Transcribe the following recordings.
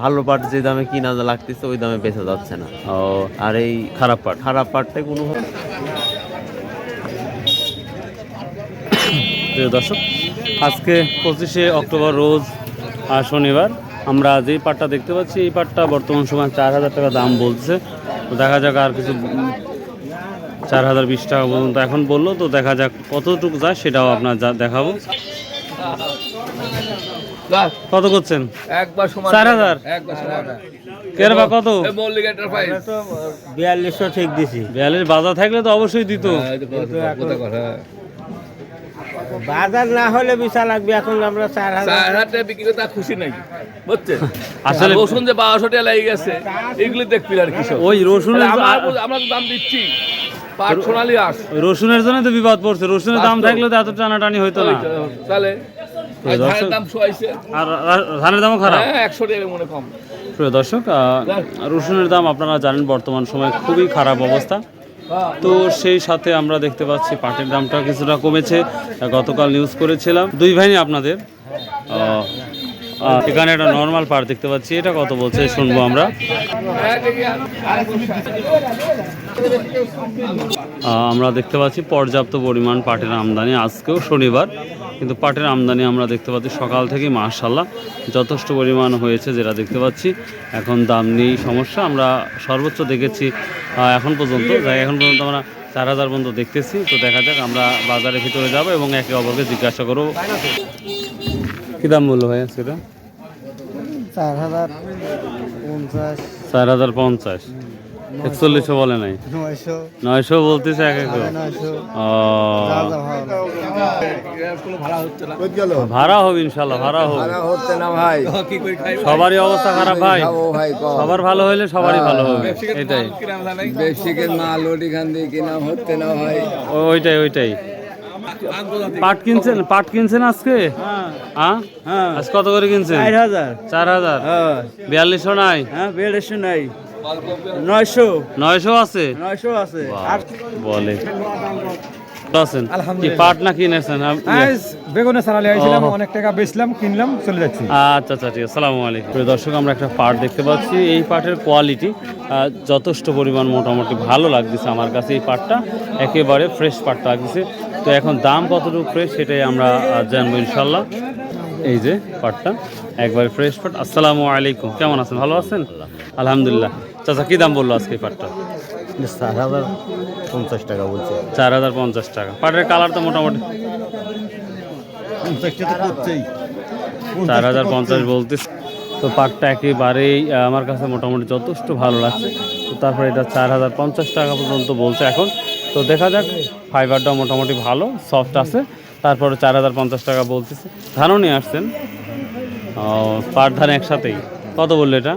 ভালো পাট যে দামে কিনা লাগতেছে ওই দামে বেচা যাচ্ছে না। ও আর এই খারাপ পাট খারাপ পাটটা কোনো প্রিয় দর্শক আজকে পঁচিশে অক্টোবর রোজ আর শনিবার আমরা যেই পাটটা দেখতে পাচ্ছি এই পাটটা বর্তমান সময় চার হাজার টাকা দাম বলছে তো দেখা যাক আর কিছু চার হাজার বিশ টাকা পর্যন্ত এখন বলল তো দেখা যাক কতটুকু যায় সেটাও আপনার দেখাবো। কত করছেন? একবার সমান চার হাজার? একবার সমান কের কত? মল্লিক এন্টারপ্রাইজ বিয়াল্লিশশো ঠিক দিছি। বিয়াল্লিশ বাজার থাকলে তো অবশ্যই দিত। হ্যাঁ, কথা। বাজার না হলে বিশাল লাগবে এখন আমরা চার হাজার। চার হাজার বিক্রি করে তা খুশি নাই বুঝছেন? আসলে- রসুন যে বারোশো টাকা লেগে গেছে এগুলি দেখবি আর কৃষক ওই রসুনের আমরা আমরা তো দাম দিচ্ছি। রসুনের জন্য তো বিপদ পড়ছে। রসুনের দাম থাকলে তো এত টানাটানি হইতো না। তাহলে ধানের দাম শোয়াইছে। আর ধানের দামও খারাপ। হ্যাঁ একশো টাকা মনে কম। প্রিয় দর্শক রসুনের দাম আপনারা জানেন বর্তমান সময়ে খুবই খারাপ অবস্থা। তো সেই সাথে আমরা দেখতে পাচ্ছি পাটের দামটা কিছুটা কমেছে। গতকাল নিউজ করেছিলাম। দুই ভাই আপনাদের। এখানে একটা নর্মাল পাট দেখতে পাচ্ছি। এটা কত বলছে শুনব আমরা। আমরা দেখতে পাচ্ছি পর্যাপ্ত পরিমাণ পাটের আমদানি আজকেও শনিবার। কিন্তু পাটের আমদানি আমরা দেখতে পাচ্ছি সকাল থেকে মাশাল্লাহ যথেষ্ট পরিমাণ হয়েছে যেটা দেখতে পাচ্ছি। এখন দাম নেই সমস্যা। আমরা সর্বোচ্চ দেখেছি এখন পর্যন্ত। যাই এখন পর্যন্ত আমরা চার হাজার পর্যন্ত দেখতেছি। তো দেখা যাক আমরা বাজারের ভিতরে যাব এবং একে অপরকে জিজ্ঞাসা করব। কী দাম মূল্য ভাই সেটা চার হাজার পঞ্চাশ। চার হাজার পঞ্চাশ। একচল্লিশশো বলে নাই? নয়শো। বলতেছে এক এক ও। ভাড়া হচ্ছে না ভাড়া হবে ইনশাল্লাহ ভাড়া হবে। সবারই অবস্থা খারাপ ভাই। সবার ভালো হলে সবারই ভালো হবে এটাই। মাল ওটিখান দিয়ে কিনা হচ্ছে না ভাই। ও- ওইটাই ওইটাই। পাট কিনছেন? পাট কিনছেন আজকে? হ্যাঁ। আজ কত করে কিনছেন? চার হাজার। চার হাজার? হ্যাঁ। বিয়াল্লিশশো নাই? হ্যাঁ বেড়েশো নাই। নয়শো। নয়শো আছে? নয়শো আছে। বলে। আছেন? কি পাট না কিনেছেন? বেগুনে সারালে আইছিলাম অনেক টাকা বেচলাম কিনলাম চলে যাচ্ছি। আচ্ছা আচ্ছা ঠিক আছে। সালামু আলাইকুম। প্রিয় দর্শক আমরা একটা পাট দেখতে পাচ্ছি। এই পাটের কোয়ালিটি যথেষ্ট পরিমাণ মোটামুটি ভালো লাগতেছে আমার কাছে এই পাটটা। একেবারে ফ্রেশ পাটটা লাগতেছে। তো এখন দাম কতটুকু ফ্রেশ সেটাই আমরা জানব ইনশাল্লাহ এই যে পাটটা একবারে ফ্রেশ পাট। আসসালামু আলাইকুম। কেমন আছেন? ভালো আছেন? আলহামদুলিল্লাহ। চাচা কি দাম বলল আজকে পাটটা? চার হাজার পঞ্চাশ টাকা বলছে। চার হাজার পঞ্চাশ টাকা। পাটের কালার তো মোটামুটি। চার হাজার পঞ্চাশ বলতেছে। তো পাটটা একেবারেই আমার কাছে মোটামুটি যথেষ্ট ভালো লাগছে। তো তারপরে এটা চার হাজার পঞ্চাশ টাকা পর্যন্ত বলছে এখন। তো দেখা যাক ফাইবারটা মোটামুটি ভালো সফট আছে। তারপরে চার হাজার পঞ্চাশ টাকা বলতেছে। ধানও নিয়ে আসছেন। ও, পাট ধান একসাথেই। কত বলল এটা?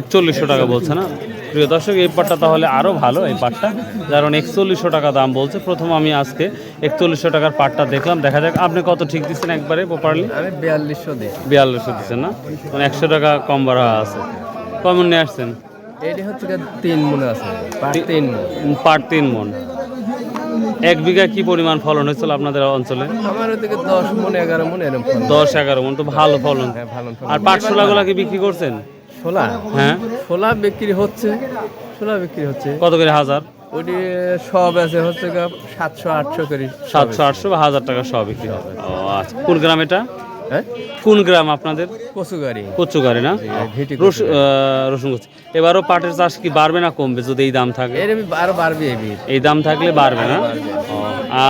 একচল্লিশশো টাকা বলছে না? প্রিয় দর্শক এই পাটটা তাহলে আরও ভালো এই পাটটা। কারণ একচল্লিশশো টাকা দাম বলছে। প্রথম আমি আজকে একচল্লিশশো টাকার পাটটা দেখলাম। দেখা যাক আপনি কত ঠিক দিচ্ছেন একবারে প্রপারলি বিয়াল্লিশশো দিই বিয়াল্লিশশো দিচ্ছেন না? মানে একশো টাকা কম বাড়া আছে। কমন নিয়ে আসছেন? এটি হচ্ছে তিন মনে আছে। পাট তিন। উম, পাট তিন মন এক বিঘা কি পরিমাণ ফলন হয়েছিল আপনাদের অঞ্চলে? আমার ওদিকে দশ মন এগারো মন এরকম দশ এগারো মন তো ভালো ফলন। হ্যাঁ, ভালো আর পাটশোলা গুলা কি বিক্রি করছেন? ছোলা হ্যাঁ। ছোলা বিক্রি হচ্ছে। ছোলা বিক্রি হচ্ছে। কত করে হাজার? ওটি সব আছে হচ্ছে সাতশো আটশো করে। সাতশো আটশো বা হাজার টাকা সব বিক্রি হবে। ও আচ্ছা। কোন গ্রাম এটা? হ্যাঁ? কোন গ্রাম আপনাদের? কচু গাড়ি কচুগারি না রসুন কচু। এবারও পাটের চাষ কি বাড়বে না কমবে যদি এই দাম থাকে? আরও বাড়বে এই দাম থাকলে বাড়বে না?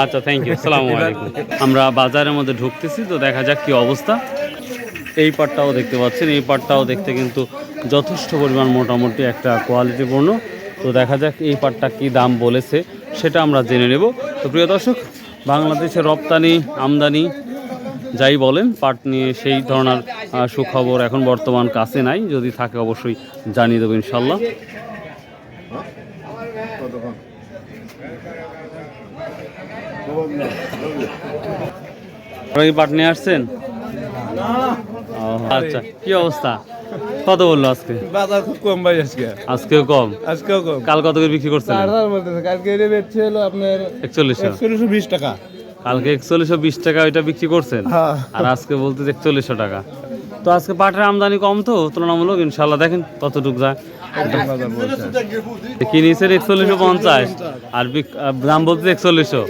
আচ্ছা থ্যাংক ইউ সালাম আলাইকুম। আমরা বাজারের মধ্যে ঢুকতেছি তো দেখা যাক কি অবস্থা। এই পাটটাও দেখতে পাচ্ছেন এই পাটটাও দেখতে কিন্তু যথেষ্ট পরিমাণ মোটামুটি একটা কোয়ালিটিপূর্ণ তো দেখা যাক এই পাটটা কি দাম বলেছে সেটা আমরা জেনে নেব। তো প্রিয় দর্শক বাংলাদেশের রপ্তানি আমদানি যাই বলেন পাট নিয়ে সেই ধরনের সুখবর এখন বর্তমান কাছে নাই। যদি থাকে অবশ্যই জানিয়ে দেবো ইনশাল্লাহ। পাট নিয়ে আসছেন? আচ্ছা কি অবস্থা? কত বলল আজকে? বাজার খুব কম ভাই আজকে। আজকেও কম? আজকেও কম। কাল কত করে বিক্রি করছেন কালকে বেচছে হলো আপনার একচল্লিশশো একচল্লিশশো বিশ টাকা। কালকে একচল্লিশশো বিশ টাকা ওইটা বিক্রি করছেন। হ্যাঁ। আর আজকে বলতে একচল্লিশশো টাকা। তো আজকে পাটের আমদানি কম তো তুলনামূলক ইনশাল্লাহ দেখেন কতটুকু যায় কি নিয়েছেন একচল্লিশশো পঞ্চাশ আর দাম বলতে একচল্লিশশো।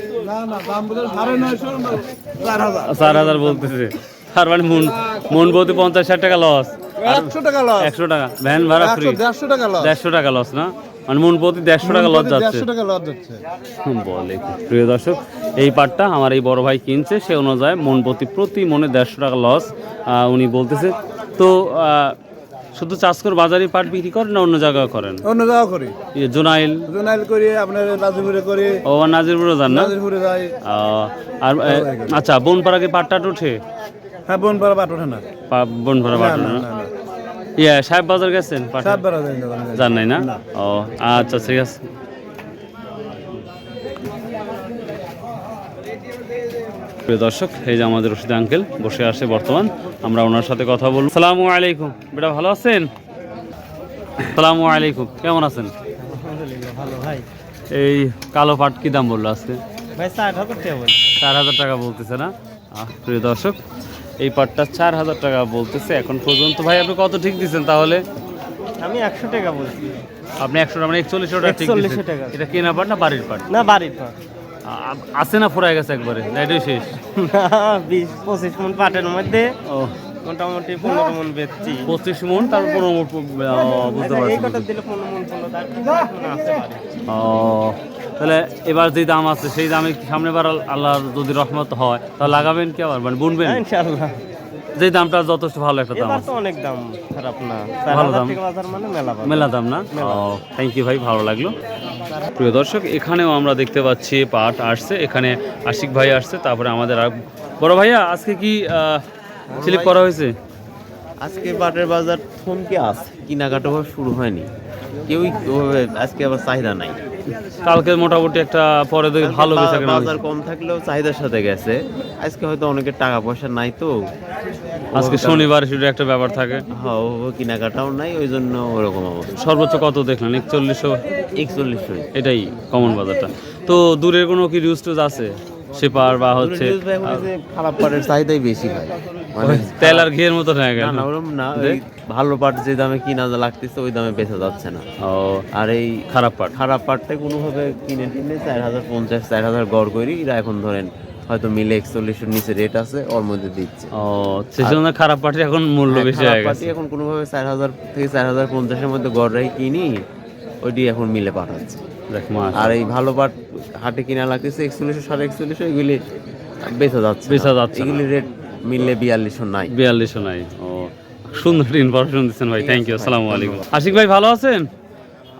চার হাজার। বলতেছে। তার মানে মন মন বলতে পঞ্চাশ ষাট টাকা লস একশো টাকা লস একশো টাকা। ভ্যান ভাড়া ফ্রি দেড়শো টাকা লস না? মানে মন প্রতি দেড়শো টাকা লস যাচ্ছে টাকা লস যাচ্ছে বলে প্রিয় দর্শক এই পাটটা আমার এই বড় ভাই কিনছে সে অনুযায়ী মন প্রতি প্রতি মনে দেড়শো টাকা লস উনি বলতেছে। তো শুধু চাষকর বাজারে পাট বিক্রি করেন না অন্য জায়গায় করেন? অন্য জায়গা করি। জোনাইল? জোনাইল করি আপনার নাজিপুরে করি। ও নাজিরপুরে যান না? নাজিরপুরে যাই। আর আচ্ছা বনপাড়া কি পাটটা উঠে হ্যাঁ বোন পাড়া পাঠ ওঠে না। বনপাড়া পাট ওঠে না। ইয়া সাহেব বাজার গেছেন। জান নাই না? ও আচ্ছা ঠিক আছে। প্রিয় দর্শক এই যে আমাদের রশিদ আঙ্কেল বসে আসে বর্তমান আমরা ওনার সাথে কথা বলব। সালামু আলাইকুম। বেটা ভালো আছেন? সালামু আলাইকুম। কেমন আছেন? ভালো ভাই। এই কালো পাট কি দাম বলল আজকে? ভাই চার হাজার টাকা বলতেছে না? প্রিয় দর্শক এই পাটটা চার হাজার টাকা বলতেছে। এখন পর্যন্ত ভাই আপনি কত ঠিক দিচ্ছেন তাহলে? আমি একশো টাকা বলছি। আপনি একশো টাকা মানে একচল্লিশশো টাকা ঠিক দিচ্ছেন। টাকা। এটা কেনা পাট না বাড়ির পাট? না বাড়ির আ- আছে না ফুরাই গেছে একবারে? না এটাই শেষ? বিশ পঁচিশ মন পাটের মধ্যে ও। মোটামুটি পনেরো মন বেচছি। পঁচিশ মন তারপর পনেরো মন বুঝতে পারছি তার ও। তাহলে এবার যে দাম আছে সেই দামে কি সামনে বার আল্লাহ যদি রহমত হয় তাহলে লাগাবেন কি আবার? মানে বুনবেন? হ্যাঁ, ইনশাআল্লাহ। যে দামটা যথেষ্ট ভালো একটা দাম আছে। অনেক দাম খারাপ না। ভালো দাম। মানে মেলা মেলা দাম না? ও থ্যাংক ইউ ভাই ভালো লাগল। প্রিয় দর্শক এখানেও আমরা দেখতে পাচ্ছি পাট আসছে। এখানে আশিক ভাই আসছে তারপরে আমাদের আর বড় ভাইয়া আজকে কি স্লিপ করা হয়েছে? আজকে পাটের বাজার থমকে আছে। কেনাকাটা শুরু হয়নি। কেউই আজকে আবার চাহিদা নাই। কালকে মোটামুটি একটা পরে দেখি ভালো বেচা কেনা বাজার কম থাকলেও চাহিদার সাথে গেছে। আজকে হয়তো অনেকের টাকা পয়সা নাই তো। আজকে শনিবার শুধু একটা ব্যাপার থাকে। হ্যাঁ ওভাবে কেনাকাটাও নাই ওই জন্য ওরকম অবস্থা। সর্বোচ্চ কত দেখলেন? একচল্লিশশো? একচল্লিশশো এটাই কমন বাজারটা। তো দূরের কোনো কি রিউজ টুজ আছে? সেপার বা হচ্ছে খারাপ পাটের চাহিদাই বেশি হয়। মানে তেল আর ঘিয়ের মতো হয়ে গেল। না না ওরকম না ভালো পাট যে দামে কিনা লাগতেছে ওই দামে বেচা যাচ্ছে না। ও আর এই খারাপ পাট খারাপ পাটটা কোনোভাবে কিনে টিনে চার হাজার পঞ্চাশ চার হাজার গড় করি এরা এখন ধরেন হয়তো মিলে একচল্লিশের নিচে রেট আছে ওর মধ্যে দিচ্ছে। ও সেই জন্য খারাপ পাটের এখন মূল্য হ্যাঁ, বেশি হয়ে গেছে। এখন কোনোভাবে চার হাজার থেকে চার হাজার পঞ্চাশের মধ্যে গড় রাই কিনি ওইটি এখন মিলে পাঠাচ্ছে। আর এই ভালো পাট হাটে কিনা লাগতেছে একচল্লিশশো সাড়ে একচল্লিশশো এগুলি বেচা যাচ্ছে বেচা যাচ্ছে এগুলি রেট মিললে বিয়াল্লিশশো নাই। বিয়াল্লিশশো নাই। ও সুন্দর ইনফরমেশন দিচ্ছেন ভাই থ্যাংক ইউ আসসালামু আলাইকুম। আশিক ভাই ভালো আছেন?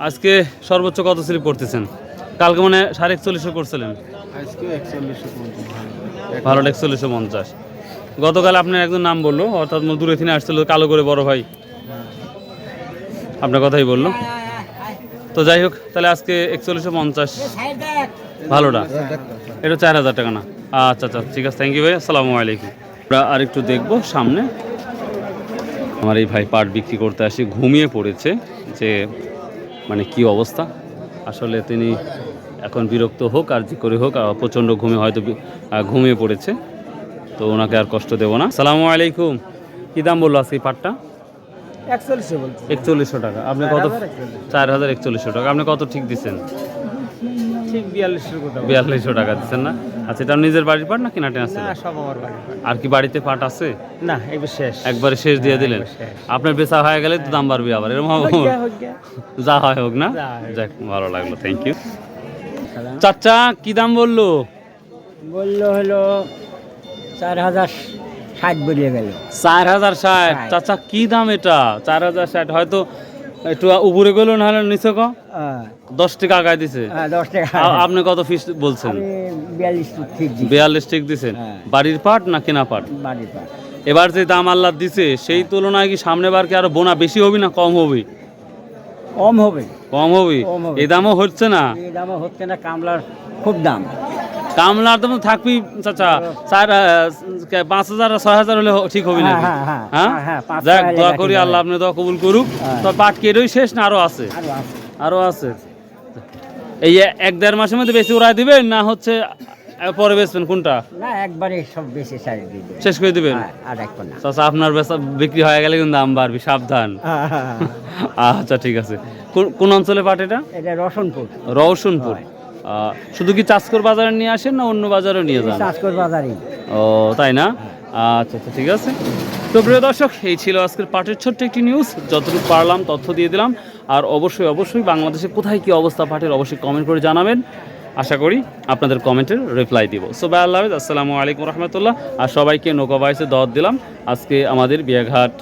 আজকে সর্বোচ্চ কত স্লিপ করতেছেন? কালকে মানে সাড়ে একচল্লিশশো করছিলেন। ভালো একচল্লিশশো পঞ্চাশ। গতকাল আপনার একজন নাম বলল অর্থাৎ দূরে থেকে আসছিল কালো করে বড় ভাই। আপনার কথাই বলল। তো যাই হোক, তাহলে আজকে একচল্লিশশো পঞ্চাশ। ভালোটা এটা চার হাজার টাকা না। আচ্ছা আচ্ছা ঠিক আছে থ্যাংক ইউ ভাই, আসসালামু আলাইকুম। আমরা আরেকটু দেখব সামনে। আমার এই ভাই পাট বিক্রি করতে আসি, ঘুমিয়ে পড়েছে, যে মানে কি অবস্থা? আসলে তিনি এখন বিরক্ত হোক আর যে করে হোক প্রচণ্ড ঘুমে হয়তো ঘুমিয়ে পড়েছে, তো ওনাকে আর কষ্ট দেবো না। সালামু আলাইকুম। কী দাম বলল আজকে পাটটা? একচল্লিশশো টাকা। আপনি কত চার হাজার একচল্লিশশো। টাকা। আপনি কত ঠিক দিচ্ছেন বিয়াল্লিশশো টাকা দিচ্ছেন না? আচ্ছা এটা নিজের বাড়ির পাট না কিনাটে আছে? সব আমার আর কি বাড়িতে পাট আছে? না শেষ। একবারে শেষ দিয়ে দিলেন? আপনার বেচা হয়ে গেলে তো দাম বাড়বে আবার এরকম হবে? যা হয় হোক না? যাক ভালো লাগল থ্যাংক ইউ চাচা কি দাম বলল? বলল হলো চার হাজার। ষাট বেরিয়ে গেল। চার হাজার ষাট। চাচা কি দাম এটা? চার হাজার ষাট। হয়তো একটু উপরে গেল না হলে নিচে ক? দশ টাকা আগায় দিছে। হ্যাঁ দশ টাকা আপনি কত ফিস বলছেন? বিয়াল্লিশ ঠিক দিছেন হ্যাঁ। বাড়ির পাট না কেনা পাট? বাড়ির পা এবার যে দাম আল্লাহ দিছে সেই তুলনায় কি সামনে বার কি আরও বোনা বেশি হবে না কম হবে? কম হবে। কম হবে? কম হবে। এই দামও হচ্ছে না। এই দামও হচ্ছে না কামলার খুব দাম। কামলার দাম থাকবি চাচা চার পাঁচ হাজার ছয় হাজার হলে ঠিক হবে না হ্যাঁ, হ্যাঁ, হ্যাঁ, হ্যাঁ? যাক দোয়া করি আল্লাহ আপনি দোয়া কবুল করুক। তো পাট কেটই শেষ না আরও আছে? আরও আছে। এই এক দেড় মাসের মধ্যে বেশি উড়াই দিবেন না হচ্ছে পরে বেচবেন? কোনটা? না একবারে সব বেশি শেষ করে দিবেন? আর- রাখব না চাচা আপনার বেচা বিক্রি হয়ে গেলে কিন্তু দাম বাড়বে সাবধান। আচ্ছা ঠিক আছে। কোন- কোন অঞ্চলে পাট এটা? এটা রসনপুর। রওশনপুর শুধু কি চাষকর বাজারে নিয়ে আসেন না অন্য বাজারে নিয়ে যান? চাষকর বাজারে। ও তাই না? আচ্ছা আচ্ছা ঠিক আছে। তো প্রিয় দর্শক এই ছিল আজকের পাটের ছোট্ট একটি নিউজ যতটুকু পারলাম তথ্য দিয়ে দিলাম। আর অবশ্যই অবশ্যই বাংলাদেশে কোথায় কি অবস্থা পাটের অবশ্যই কমেন্ট করে জানাবেন। আশা করি আপনাদের কমেন্টের রিপ্লাই দিব। সো বাই আল্লাহ আসসালামু আলাইকুম রহমতুল্লাহ। আর সবাইকে নৌকা বাইসে দর দিলাম। আজকে আমাদের বিয়াঘাট